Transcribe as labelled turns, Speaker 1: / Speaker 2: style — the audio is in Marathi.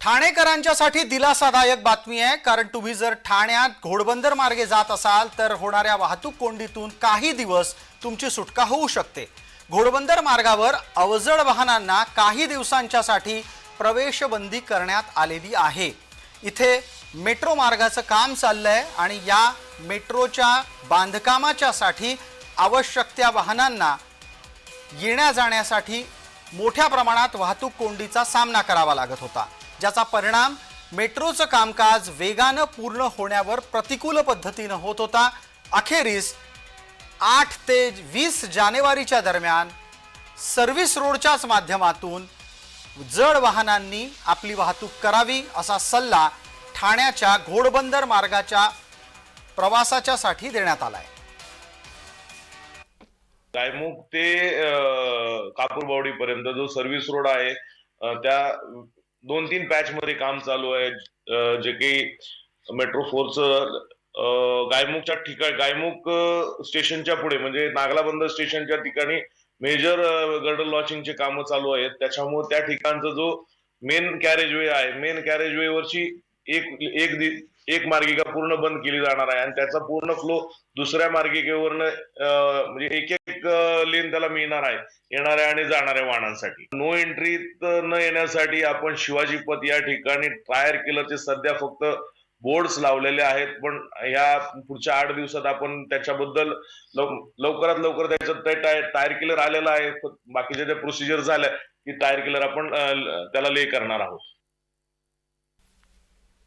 Speaker 1: ठाणेकरांच्यासाठी दिलासादायक बातमी आहे कारण तुम्ही जर ठाण्यात घोडबंदर मार्गे जात असाल तर होणाऱ्या वाहतूक कोंडीतून काही दिवस तुमची सुटका होऊ शकते. घोडबंदर मार्गावर अवजड वाहनांना काही दिवसांच्यासाठी प्रवेशबंदी करण्यात आलेली आहे. इथे मेट्रो मार्गाचं काम चाललं आहे आणि या मेट्रोच्या बांधकामाच्यासाठी आवश्यक त्या वाहनांना येण्या जाण्यासाठी मोठ्या प्रमाणात वाहतूक कोंडीचा सामना करावा लागत होता. ज्याचा परिणाम मेट्रोचं कामकाज वेगानं पूर्ण होण्यावर प्रतिकूल पद्धतीनं होत होता. अखेरीस आठ ते वीस जानेवारीच्या दरम्यान सर्व्हिस रोडच्याच माध्यमातून जड वाहनांनी आपली वाहतूक करावी असा सल्ला ठाण्याच्या घोडबंदर मार्गाच्या प्रवासाच्यासाठी देण्यात आलाय.
Speaker 2: गायमुख ते कापूरबावडी पर्यंत जो सर्व्हिस रोड आहे त्या दोन तीन पॅच मध्ये काम चालू आहे जे काही मेट्रो फोरचं गायमुखच्या ठिकाणी गायमुख स्टेशनच्या पुढे म्हणजे नागलाबंद स्टेशनच्या ठिकाणी मेजर गर्डर लॉचिंगचे कामं चालू आहेत. त्याच्यामुळे त्या ठिकाणचा जो मेन कॅरेज वे आहे मेन कॅरेज वे एक एक एक मार्गिका पूर्ण बंद केली जाणार आहे. आणि त्याचा पूर्ण फ्लो दुसऱ्या मार्गिकेवरनं म्हणजे एक एक लेन त्याला मिळणार आहे. येणाऱ्या आणि जाणाऱ्या वाहनांसाठी. नो एंट्री न येण्यासाठी आपण शिवाजी पथ या ठिकाणी टायर केलरचे सध्या फक्त बोर्ड्स लावलेले आहेत. पण या पुढच्या आठ दिवसात आपण त्याच्याबद्दल लवकरात लवकर त्याच्यात ते टायर टायर किलर आलेला आहे. बाकीच्या ज्या प्रोसिजर झाल्या की टायर किलर आपण त्याला ले करणार आहोत.